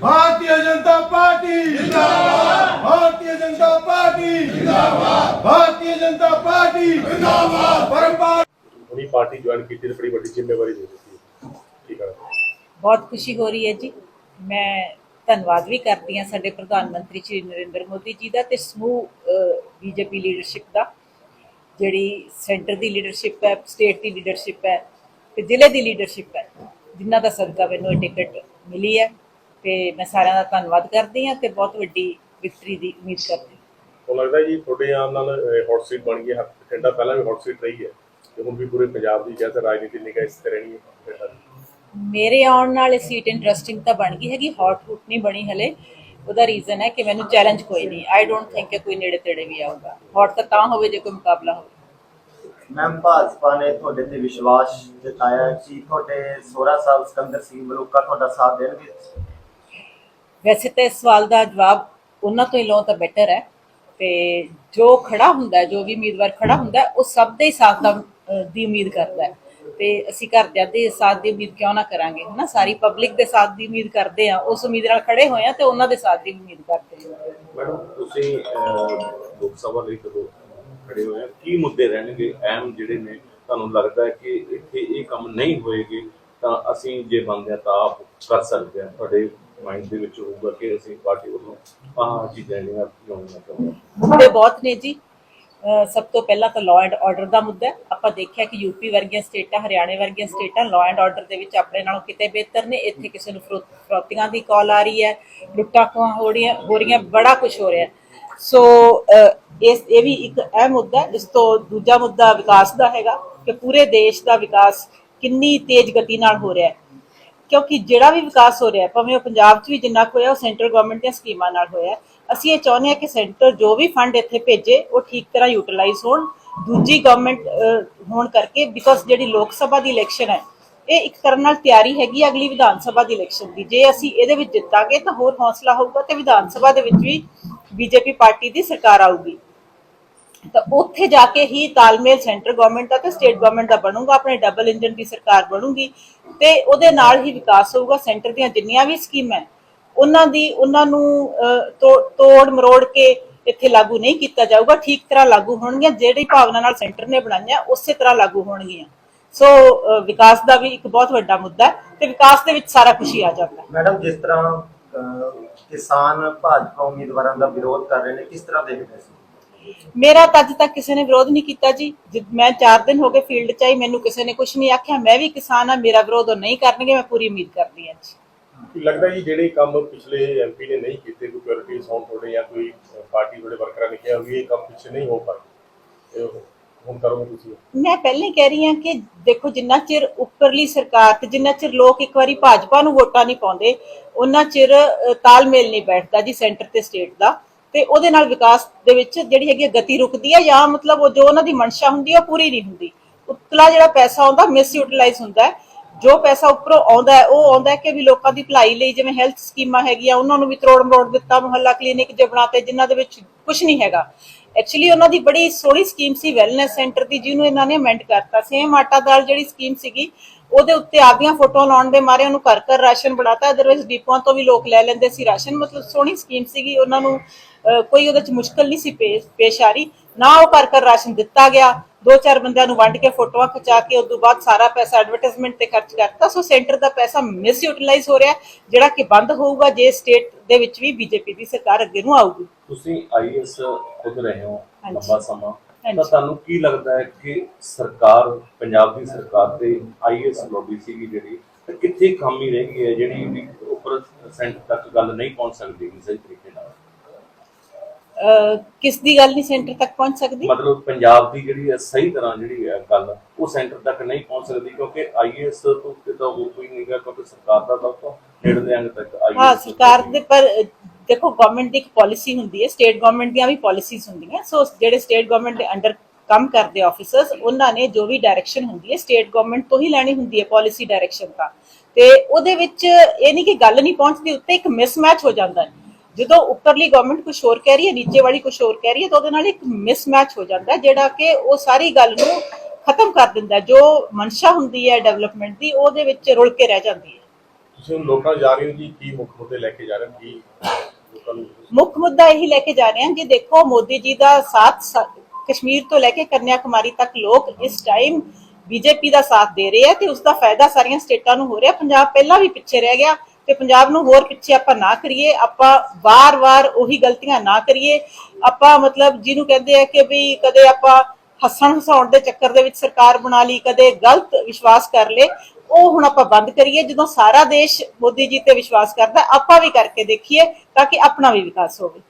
Bharatiya Janata party जिंदाबाद Bharatiya Janata party जिंदाबाद Bharatiya Janata party जिंदाबाद परम्परा ਹੁਣੀ ਪਾਰਟੀ ਜੁਆਇਨ ਕੀਤੀ ਤੇ ਬੜੀ ਵੱਡੀ ਜ਼ਿੰਮੇਵਾਰੀ ਦੇ ਦਿੱਤੀ ਠੀਕ ਹੈ ਬਹੁਤ ਖੁਸ਼ੀ ਹੋ ਰਹੀ ਹੈ ਜੀ ਮੈਂ ਧੰਨਵਾਦ ਵੀ ਕਰਦੀ ਹਾਂ ਸਾਡੇ ਪ੍ਰਧਾਨ ਮੰਤਰੀ ਸ਼੍ਰੀ ਨਰਿੰਦਰ ਮੋਦੀ ਜੀ ਦਾ ਤੇ ਸਮੂਹ ਬੀਜੇਪੀ ਲੀਡਰਸ਼ਿਪ ਦਾ ਜਿਹੜੀ ਸੈਂਟਰ ਦੀ ਲੀਡਰਸ਼ਿਪ ਹੈ ਸਟੇਟ ਦੀ ਲੀਡਰਸ਼ਿਪ ਹੈ ਤੇ ਜ਼ਿਲ੍ਹੇ ਦੀ ਲੀਡਰਸ਼ਿਪ ਹੈ ਜਿਨ੍ਹਾਂ ਦਾ ਸਦਕਾ ਮੈਨੂੰ ਇਹ ਟਿਕਟ ਮਿਲੀ ਹੈ ਤੇ ਮੈਂ ਸਾਰਿਆਂ ਦਾ ਧੰਨਵਾਦ ਕਰਦੀ ਹਾਂ ਤੇ ਬਹੁਤ ਵੱਡੀ ਵਿਕਟਰੀ ਦੀ ਉਮੀਦ ਕਰਦੀ ਹਾਂ। ਉਹ ਲੱਗਦਾ ਜੀ ਤੁਹਾਡੇ ਆਉਣ ਨਾਲ ਹੌਟ ਸੀਟ ਬਣ ਗਈ ਹੈ। ਬਠਿੰਡਾ ਪਹਿਲਾਂ ਵੀ ਹੌਟ ਸੀਟ ਰਹੀ ਹੈ ਤੇ ਹੁਣ ਵੀ ਪੂਰੇ ਪੰਜਾਬ ਦੀ ਜੈਸੇ ਰਾਜਨੀਤੀ ਨਿਗਾਹ ਇਸ ਤੇ ਰਹਿਣੀ ਹੈ। ਮੇਰੇ ਆਉਣ ਨਾਲ ਇਹ ਸੀਟ ਇੰਟਰਸਟਿੰਗ ਤਾਂ ਬਣ ਗਈ ਹੈਗੀ ਹੌਟ ਰੂਟ ਨਹੀਂ ਬਣੀ ਹਲੇ। ਉਹਦਾ ਰੀਜ਼ਨ ਹੈ ਕਿ ਮੈਨੂੰ ਚੈਲੰਜ ਕੋਈ ਨਹੀਂ। ਆਈ ਡੋਨਟ ਥਿੰਕ ਕਿ ਕੋਈ ਨੇੜੇ ਤੇੜੇ ਵੀ ਆਊਗਾ। ਹੌਟ ਤਾਂ ਤਾਂ ਹੋਵੇ ਜੇ ਕੋਈ ਮੁਕਾਬਲਾ ਹੋਵੇ। ਮੈਮ ਭਾਜਪਾ ਨੇ ਤੁਹਾਡੇ ਤੇ ਵਿਸ਼ਵਾਸ ਜਤਾਇਆ ਕਿ ਤੁਹਾਡੇ 16 ਸਾਲ ਸਿਕੰਦਰ ਸਿੰਘ ਮਲੂਕਾ ਤੁਹਾਡਾ ਸਾਥ ਦੇਣਗੇ। ਵੈਸੇ ਤਾਂ ਇਸ ਸਵਾਲ ਦਾ ਜਵਾਬ ਉਹਨਾਂ ਤੋਂ ਹੀ ਲਓ ਤਾਂ ਬੈਟਰ ਹੈ। ਤੇ ਜੋ ਖੜਾ ਹੁੰਦਾ ਜੋ ਵੀ ਉਮੀਦਵਾਰ ਖੜਾ ਹੁੰਦਾ ਉਹ ਸਭ ਦੇ ਸਾਥ ਦਾ ਦੀ ਉਮੀਦ ਕਰਦਾ ਹੈ। ਤੇ ਅਸੀਂ ਘਰਦਿਆਂ ਦੇ ਸਾਥ ਦੀ ਉਮੀਦ ਕਿਉਂ ਨਾ ਕਰਾਂਗੇ, ਹਨਾ? ਸਾਰੀ ਪਬਲਿਕ ਦੇ ਸਾਥ ਦੀ ਉਮੀਦ ਕਰਦੇ ਆ ਉਸ ਉਮੀਦ ਨਾਲ ਖੜੇ ਹੋਏ ਆ ਤੇ ਉਹਨਾਂ ਦੇ ਸਾਥ ਦੀ ਉਮੀਦ ਕਰਦੇ ਹਾਂ। ਮੈਡਮ, ਤੁਸੀਂ ਲੋਕ ਸਭਾ ਲਈ ਕਦੋਂ ਖੜੇ ਹੋਏ ਆ? ਕੀ ਮੁੱਦੇ ਰਹਿਣਗੇ? ਅਹਿਮ ਜਿਹੜੇ ਨੇ, ਤੁਹਾਨੂੰ ਲੱਗਦਾ ਹੈ ਕਿ ਇੱਥੇ ਇਹ ਕੰਮ ਨਹੀਂ ਹੋਏਗੇ, ਤਾਂ ਅਸੀਂ ਜੇ ਬਣਦੇ ਤਾਂ ਆਪ ਕਰ ਸਕਦੇ ਹਾਂ। ਤੁਹਾਡੇ ਮਾਈਂਡ ਦੇ ਵਿੱਚ ਹੋਊਗਾ ਕਿ ਅਸੀਂ ਪਾਰਟੀ ਵੱਲੋਂ ਆਹ ਚੀਜ਼ਾਂ ਜਿਹੜੀਆਂ ਲਾਉਣੀਆਂ ਚਾਹੁੰਦੇ ਮੁੱਦੇ ਬਹੁਤ ਨੇ ਜੀ। ਸਭ ਤੋਂ ਪਹਿਲਾਂ ਤਾਂ ਲਾਅ ਐਂਡ ਆਰਡਰ ਦਾ ਮੁੱਦਾ ਆਪਾਂ ਦੇਖਿਆ ਕਿ ਯੂਪੀ ਵਰਗੀਆਂ ਸਟੇਟਾਂ, ਹਰਿਆਣੇ ਵਰਗੀਆਂ ਸਟੇਟਾਂ ਲਾਅ ਐਂਡ ਆਰਡਰ ਦੇ ਵਿੱਚ ਆਪਣੇ ਨਾਲੋਂ ਕਿਤੇ ਬਿਹਤਰ ਨੇ। ਇੱਥੇ ਕਿਸੇ ਨੂੰ ਫਰੋਤੀਆਂ ਦੀ ਕਾਲ ਆ ਰਹੀ ਹੈ, ਲੁੱਟਾਂ ਖੋਹਾਂ ਹੋ ਰਹੀਆਂ ਹੋ ਰਹੀਆਂ, ਬੜਾ ਕੁਝ ਹੋ ਰਿਹਾ। ਸੋ ਇਸ, ਇਹ ਵੀ ਇੱਕ ਅਹਿਮ ਮੁੱਦਾ ਇਸ ਤੋਂ ਦੂਜਾ ਮੁੱਦਾ ਵਿਕਾਸ ਦਾ ਹੈਗਾ ਕਿ ਪੂਰੇ ਦੇਸ਼ ਦਾ ਵਿਕਾਸ ਕਿੰਨੀ ਤੇਜ਼ ਗਤੀ ਨਾਲ ਹੋ ਰਿਹਾ ਹੈ। ਕਿਉਂਕਿ ਜਿਹੜਾ ਵੀ ਵਿਕਾਸ ਹੋ ਰਿਹਾ ਭਾਵੇਂ ਉਹ ਪੰਜਾਬ 'ਚ ਵੀ ਜਿੰਨਾ ਕੁ ਹੋਇਆ, ਉਹ ਸੈਂਟਰਲ ਗਵਰਨਮੈਂਟ ਦੀਆਂ ਸਕੀਮਾਂ ਨਾਲ ਹੋਇਆ ਅਸੀਂ ਇਹ ਚਾਹੁੰਦੇ ਹਾਂ ਕਿ ਸੈਂਟਰ ਜੋ ਵੀ ਫੰਡ ਇੱਥੇ ਭੇਜੇ, ਉਹ ਠੀਕ ਤਰ੍ਹਾਂ ਯੂਟਿਲਾਈਜ਼ ਹੋਣ। ਦੂਜੀ ਗਵਰਨਮੈਂਟ ਹੋਣ ਕਰਕੇ ਬਿਕੋਜ਼ ਜਿਹੜੀ ਲੋਕ ਸਭਾ ਦੀ ਇਲੈਕਸ਼ਨ ਹੈ, ਇਹ ਇੱਕ ਤਰ੍ਹਾਂ ਨਾਲ ਤਿਆਰੀ ਹੈਗੀ ਅਗਲੀ ਵਿਧਾਨ ਸਭਾ ਦੀ ਇਲੈਕਸ਼ਨ ਦੀ। ਜੇ ਅਸੀਂ ਇਹਦੇ ਵਿੱਚ ਜਿੱਤਾਂਗੇ ਤਾਂ ਹੋਰ ਹੌਸਲਾ ਹੋਊਗਾ ਤੇ ਵਿਧਾਨ ਸਭਾ ਦੇ ਵਿੱਚ ਵੀ ਬੀਜੇਪੀ ਪਾਰਟੀ ਦੀ ਸਰਕਾਰ ਆਊਗੀ। ਤਾਂ ਉੱਥੇ ਜਾ ਕੇ ਹੀ ਤਾਲਮੇਲ ਸੈਂਟਰ ਗਵਰਨਮੈਂਟ ਦਾ ਤੇ ਸਟੇਟ ਗਵਰਨਮੈਂਟ ਦਾ ਬਣੂਗਾ, ਆਪਣੇ ਡਬਲ ਇੰਜਨ ਦੀ ਸਰਕਾਰ ਬਣੂਗੀ ਤੇ ਉਹਦੇ ਨਾਲ ਹੀ ਵਿਕਾਸ ਹੋਊਗਾ, ਸੈਂਟਰ ਦੀਆਂ ਜਿੰਨੀਆਂ ਵੀ ਸਕੀਮਾਂ ਉਹਨਾਂ ਦੀ, ਉਹਨਾਂ ਨੂੰ ਤੋੜ ਮਰੋੜ ਕੇ ਇੱਥੇ ਲਾਗੂ ਨਹੀਂ ਕੀਤਾ ਜਾਊਗਾ, ਠੀਕ ਤਰ੍ਹਾਂ ਲਾਗੂ ਹੋਣਗੀਆਂ, ਜਿਹੜੀ ਭਾਵਨਾ ਨਾਲ ਸੈਂਟਰ ਨੇ ਬਣਾਈਆਂ, ਉਸੇ ਤਰ੍ਹਾਂ ਲਾਗੂ ਹੋਣਗੀਆਂ। ਸੋ ਵਿਕਾਸ ਦਾ ਵੀ ਇੱਕ ਬਹੁਤ ਵੱਡਾ ਮੁੱਦਾ ਹੈ ਤੇ ਵਿਕਾਸ ਦੇ ਵਿੱਚ ਸਾਰਾ ਕੁਝ ਹੀ ਆ ਜਾਂਦਾ ਹੈ। ਮੈਡਮ, ਜਿਸ ਤਰ੍ਹਾਂ ਕਿਸਾਨ ਭਾਜਪਾ ਉਮੀਦਵਾਰਾਂ ਦਾ ਵਿਰੋਧ ਕਰ ਰਹੇ ਨੇ, ਕਿਸ ਤਰ੍ਹਾਂ ਦੇਖਦੇ ਸੀ ਮੇਰਾ ਤਾਂ ਅੱਜ ਤੱਕ ਕਿਸੇ ਨੇ ਵਿਰੋਧ ਨਹੀਂ ਕੀਤਾ ਜੀ। ਮੈਂ 4 ਦਿਨ ਹੋ ਗਏ ਫੀਲਡ 'ਚ ਆਈ ਮੈਨੂੰ ਕਿਸੇ ਨੇ ਕੁਝ ਨਹੀਂ ਆਖਿਆ। ਮੈਂ ਵੀ ਕਿਸਾਨ ਆ ਮੇਰਾ ਵਿਰੋਧ ਉਹ ਨਹੀਂ ਕਰਨਗੇ ਮੈਂ ਪੂਰੀ ਉਮੀਦ ਕਰਦੀ ਹਾਂ ਜੀ। ਲੱਗਦਾ ਜੀ ਜਿਹੜੇ ਕੰਮ ਪਿਛਲੇ ਐਮਪੀ ਨੇ ਨਹੀਂ ਕੀਤੇ ਕੋਈ ਪ੍ਰਾਇੋਰਟੀਜ਼ ਹੋਣ ਤੁਹਾਡੇ ਜਾਂ ਕੋਈ ਪਾਰਟੀ ਤੁਹਾਡੇ ਵਰਕਰਾਂ ਨੇ ਕਿਹਾ ਵੀ ਇਹ ਕੰਮ ਪਿੱਛੇ ਨਹੀਂ ਹੋ ਪਾਏ? ਹੁਣ ਕਰੋਗੇ ਤੁਸੀਂ? ਮੈਂ ਪਹਿਲਾਂ ਕਹਿ ਰਹੀ ਹਾਂ ਕਿ ਦੇਖੋ ਜਿੰਨਾ ਚਿਰ ਉੱਪਰਲੀ ਸਰਕਾਰ ਤੇ ਜਿੰਨਾ ਚਿਰ ਲੋਕ ਇੱਕ ਵਾਰੀ ਭਾਜਪਾ ਨੂੰ ਵੋਟਾਂ ਨਹੀਂ ਪਾਉਂਦੇ ਉਹਨਾਂ ਚਿਰ ਤਾਲਮੇਲ ਨਹੀਂ ਬੈਠਦਾ ਜੀ ਸੈਂਟਰ ਤੇ ਸਟੇਟ ਦਾ। ਤੇ ਉਹਦੇ ਨਾਲ ਵਿਕਾਸ ਦੇ ਵਿੱਚ ਜਿਹੜੀ ਹੈਗੀ ਗਤੀ ਰੁਕਦੀ ਹੈ ਜਾਂ ਮਤਲਬ ਉਹ ਜੋ ਉਹਨਾਂ ਦੀ ਮਨਸ਼ਾ ਹੁੰਦੀ ਹੈ ਉਹ ਪੂਰੀ ਨਹੀਂ ਹੁੰਦੀ। ਉਤਲਾ ਜਿਹੜਾ ਪੈਸਾ ਆਉਂਦਾ ਮਿਸ ਯੂਟਿਲਾਈਜ਼ ਹੁੰਦਾ ਜੋ ਪੈਸਾ ਉੱਪਰੋਂ ਆਉਂਦਾ ਹੈ, ਉਹ ਆਉਂਦਾ ਹੈ ਕਿ ਵੀ ਲੋਕਾਂ ਦੀ ਭਲਾਈ ਲਈ ਜਿਵੇਂ ਹੈਲਥ ਸਕੀਮਾਂ ਹੈਗੀਆਂ, ਉਹਨਾਂ ਨੂੰ ਵੀ ਤਰੋੜ ਮਰੋੜ ਦਿੱਤਾ, ਮੁਹੱਲਾ ਕਲੀਨਿਕ ਜੇ ਬਣਾਤੇ, ਜਿਨ੍ਹਾਂ ਦੇ ਵਿੱਚ ਕੁਝ ਨਹੀਂ ਹੈਗਾ। ਐਕਚੁਅਲੀ ਉਹਨਾਂ ਦੀ ਬੜੀ ਸੋਹਣੀ ਸਕੀਮ ਸੀ ਵੈਲਨੈਸ ਸੈਂਟਰ ਦੀ, ਜਿਹਨੂੰ ਇਹਨਾਂ ਨੇ ਅਮੈਂਡ ਕਰਤਾ। ਸੇਮ ਆਟਾ ਦਾਲ ਜਿਹੜੀ ਸਕੀਮ ਸੀਗੀ ਉਹਦੇ ਉੱਤੇ ਆਪਦੀਆਂ ਫੋਟੋਆਂ ਲਾਉਣ ਦੇ ਮਾਰੇ ਉਹਨੂੰ ਘਰ ਘਰ ਰਾਸ਼ਨ ਬਣਾਤਾ ਅਦਰਵਾਈਜ਼ ਡਿਪੂਆਂ ਤੋਂ ਵੀ ਲੋਕ ਲੈ ਲੈਂਦੇ ਸੀ ਰਾਸ਼ਨ ਮਤਲਬ ਸੋਹਣੀ ਸਕੀਮ ਸੀਗੀ ਉਹਨਾਂ ਨੂੰ ਕੋਈ ਉਹਦੇ ਚ ਮੁਸ਼ਕਲ ਨਹੀਂ ਸੀ ਪੇਸ਼ ਆ ਰਹੀ ਨਾ ਉਹ ਘਰ ਘਰ ਰਾਸ਼ਨ ਦਿੱਤਾ ਗਿਆ ਦੋ ਚਾਰ ਬੰਦਿਆਂ ਨੂੰ ਵੰਡ ਕੇ ਫੋਟੋਆਂ ਖਿਚਾ ਕੇ ਉਸ ਤੋਂ ਬਾਅਦ ਸਾਰਾ ਪੈਸਾ ਐਡਵਰਟਾਈਜ਼ਮੈਂਟ ਤੇ ਖਰਚ ਕਰਤਾ ਸੋ ਸੈਂਟਰ ਦਾ ਪੈਸਾ ਮਿਸ ਯੂਟਿਲਾਈਜ਼ ਹੋ ਰਿਹਾ ਜਿਹੜਾ ਕਿ ਬੰਦ ਹੋਊਗਾ ਜੇ ਸਟੇਟ ਦੇ ਵਿੱਚ ਵੀ ਬੀਜੇਪੀ ਦੀ ਸਰਕਾਰ ਅੱਗੇ ਨੂੰ ਆਊਗੀ ਤੁਸੀਂ ਆਈਐਸ ਖੁਦ ਰਹੇ ਹੋ। ਲੰਬਾ ਸਮਾਂ। ਤਾਂ ਤੁਹਾਨੂੰ ਕੀ ਲੱਗਦਾ ਹੈ ਕਿ ਸਰਕਾਰ ਪੰਜਾਬ ਦੀ ਸਰਕਾਰ ਤੇ ਆਈਐਸ ਲੌਬੀ ਸੀਗੀ ਜਿਹੜੀ ਕਿੱਥੇ ਖਾਮੀ ਰਹਿ ਗਈ ਹੈ ਜਿਹੜੀ ਵੀ ਉੱਪਰ ਸੈਂਟਰ ਤੱਕ ਗੱਲ ਨਹੀਂ ਪਹੁੰਚ ਸਕਦੀ ਸਹੀ ਤਰੀਕੇ ਨਾਲ? ਕਿਸ ਦੀ ਗੱਲ ਨਹੀਂ ਸੈਂਟਰ ਤੱਕ ਪਹੁੰਚ ਸਕਦੀ? ਮਤਲਬ ਪੰਜਾਬ ਦੀ ਜਿਹੜੀ ਹੈ ਸਹੀ ਤਰ੍ਹਾਂ ਜਿਹੜੀ ਹੈ ਗੱਲ ਉਹ ਸੈਂਟਰ ਤੱਕ ਨਹੀਂ ਪਹੁੰਚ ਸਕਦੀ ਕਿਉਂਕਿ ਆਈਐਸ ਤੋਂ ਕਿਤਾ ਹੋਰ ਕੋਈ ਨਹੀਂ ਗਾ ਕਿਉਂਕਿ ਸਰਕਾਰ ਦਾ ਤੋਂ ਨੇੜਲੇ ਅੰਗ ਤੱਕ ਆਈਐਸ ਹਾਂ ਸਰਕਾਰ ਦੇ ਪਰ ਦੇਖੋ ਗਵਰਨਮੈਂਟ ਦੀ ਇੱਕ ਪਾਲਿਸੀ ਹੁੰਦੀ ਹੈ ਸਟੇਟ ਗਵਰਨਮੈਂਟ ਦੀਆਂ ਵੀ ਪਾਲਿਸੀਜ਼ ਹੁੰਦੀਆਂ। ਸੋ ਜਿਹੜੇ ਸਟੇਟ ਗਵਰਨਮੈਂਟ ਦੇ ਅੰਡਰ ਕੰਮ ਕਰਦੇ ਆਫੀਸਰਸ ਉਹਨਾਂ ਨੇ ਜੋ ਵੀ ਡਾਇਰੈਕਸ਼ਨ ਹੁੰਦੀ ਹੈ ਸਟੇਟ ਗਵਰਨਮੈਂਟ ਤੋਂ ਹੀ ਲੈਣੀ ਹੁੰਦੀ ਹੈ ਪਾਲਿਸੀ ਡਾਇਰੈਕਸ਼ਨ ਤਾਂ। ਤੇ ਉਹਦੇ ਵਿੱਚ ਇਹ ਨਹੀਂ ਕਿ ਗੱਲ ਨਹੀਂ ਪਹੁੰਚਦੀ, ਉੱਤੇ ਇੱਕ ਮਿਸਮੈਚ ਹੋ ਜਾਂਦਾ ਹੈ। ਜਦੋਂ ਉੱਪਰਲੀ ਗਵਰਨਮੈਂਟ ਕੁਝ ਹੋਰ ਕਹਿ ਰਹੀ ਹੈ, ਨੀਚੇ ਵਾਲੀ ਕੁਝ ਹੋਰ ਕਹਿ ਰਹੀ ਹੈ, ਤਾਂ ਉਹਦੇ ਨਾਲ ਇੱਕ ਮਿਸਮੈਚ ਹੋ ਜਾਂਦਾ ਜਿਹੜਾ ਕਿ ਉਹ ਸਾਰੀ ਗੱਲ ਨੂੰ ਖਤਮ ਕਰ ਦਿੰਦਾ ਜੋ ਮਨਸ਼ਾ ਹੁੰਦੀ ਹੈ ਡਿਵੈਲਪਮੈਂਟ ਦੀ, ਉਹਦੇ ਵਿੱਚ ਰੁਲ ਕੇ ਰਹਿ ਜਾਂਦੀ ਹੈ। ਤੁਸੀਂ ਲੋਕਾਂ ਜਾ ਰਹੇ ਹੋ ਜੀ, ਕੀ ਮੁੱਖ ਮੁੱਦੇ ਲੈ ਕੇ ਜਾ ਰਹੇ ਹੋ? ਕੀ ਲੋਕਾਂ ਨੂੰ ਮੁੱਖ ਮੁੱਦਾ ਇਹੀ ਲੈ ਕੇ ਜਾ ਰਹੇ ਹਾਂ ਕਿ ਦੇਖੋ, ਮੋਦੀ ਜੀ ਦਾ ਸਾਥ ਸ- ਕਸ਼ਮੀਰ ਤੋਂ ਲੈ ਕੇ ਕੰਨਿਆ ਕੁਮਾਰੀ ਤੱਕ ਲੋਕ ਇਸ ਟਾਈਮ ਬੀਜੇਪੀ ਦਾ ਸਾਥ ਦੇ ਰਹੇ ਆ ਤੇ ਉਸ ਦਾ ਫਾਇਦਾ ਸਾਰੀਆਂ ਸਟੇਟਾਂ ਨੂੰ ਹੋ ਰਿਹਾ। ਪੰਜਾਬ ਪਹਿਲਾਂ ਵੀ ਪਿੱਛੇ ਰਹਿ ਗਿਆ ਤੇ ਪੰਜਾਬ ਨੂੰ ਹੋਰ ਪਿੱਛੇ ਆਪਾਂ ਨਾ ਕਰੀਏ, ਆਪਾਂ ਵਾਰ-ਵਾਰ ਉਹੀ ਗਲਤੀਆਂ ਨਾ ਕਰੀਏ। ਆਪਾਂ ਮਤਲਬ ਜਿਹਨੂੰ ਕਹਿੰਦੇ ਆ ਕਿ ਵੀ ਕਦੇ ਆਪਾਂ ਹੱਸਣ ਹਸਾਉਣ ਦੇ ਚੱਕਰ ਦੇ ਵਿੱਚ ਸਰਕਾਰ ਬਣਾ ਲਈ, ਕਦੇ ਗਲਤ ਵਿਸ਼ਵਾਸ ਕਰ ਲੇ ਉਹ ਹੁਣ ਆਪਾਂ ਬੰਦ ਕਰੀਏ, ਜਦੋਂ ਸਾਰਾ ਦੇਸ਼ ਮੋਦੀ ਜੀ ਤੇ ਵਿਸ਼ਵਾਸ ਕਰਦਾ, ਆਪਾਂ ਵੀ ਕਰਕੇ ਦੇਖੀਏ, ਤਾਂ ਕਿ ਆਪਣਾ ਵੀ ਵਿਕਾਸ ਹੋਵੇ।